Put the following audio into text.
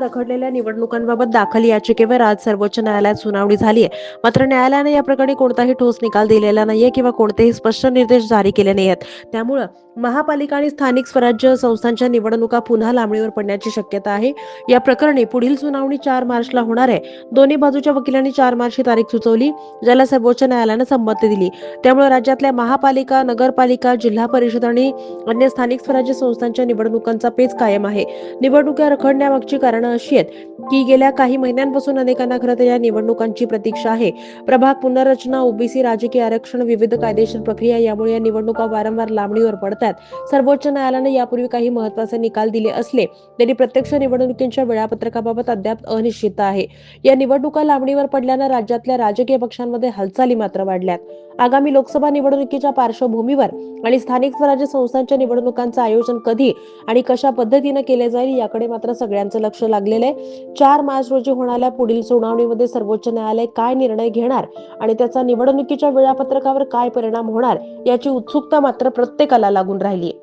रखडलेल्या निवडणुकांबाबत दाखल याचिकेवर आज सर्वोच्च न्यायालयात सुनावणी झाली आहे. मात्र न्यायालयाने या प्रकरणी कोणताही ठोस निकाल दिलेला नाहीये किंवा कोणतेही स्पष्ट निर्देश जारी केले नाही आहेत त्यामुळं महापालिका आणि स्थानिक स्वराज्य संस्थांच्या निवडणुका पुन्हा लांबणीवर पडण्याची शक्यता आहे. या प्रकरणी पुढील सुनावणी चार मार्चला होणार आहे. दोन्ही बाजूच्या वकिलांनी चार मार्चची तारीख सुचवली ज्याला सर्वोच्च न्यायालयानं संमती दिली. त्यामुळे राज्यातल्या महापालिका नगरपालिका जिल्हा परिषद आणि अन्य स्थानिक स्वराज्य संस्थांच्या निवडणुकांचा पेच कायम आहे. निवडणुका रखडण्यामागची कारणं अशी आहेत की गेल्या काही महिन्यांपासून अनेकांना खरं तर या निवडणुकांची प्रतीक्षा आहे. प्रभाग पुनर्रचना ओबीसी राजकीय आरक्षण विविध कायदेशीर प्रक्रिया यामुळे या निवडणुका वारंवार लांबणीवर पडतात सर्वोच्च न्यायालयाने यापूर्वी काही महत्त्वाचे निकाल दिले असले तरी प्रत्यक्ष निवडणुकींच्या वेळापत्रकाबाबत अद्याप अनिश्चितता आहे. या निवडणुका लांबणीवर पडल्यानं राज्यातल्या राजकीय पक्षांमध्ये हालचाली मात्र वाढल्यात. आगामी लोकसभा निवडणुकीच्या पार्श्वभूमीवर आणि स्थानिक स्वराज्य संस्थांच्या निवडणुकांचं आयोजन कधी आणि कशा पद्धतीनं केले जाईल याकडे मात्र सगळ्यांचं लक्ष लागलेलं आहे. चार मार्च रोजी होणाऱ्या पुढील सुनावणीमध्ये सर्वोच्च न्यायालय काय निर्णय घेणार आणि त्याचा निवडणुकीच्या वेळापत्रकावर काय परिणाम होणार याची उत्सुकता मात्र प्रत्येकाला लागून राहिली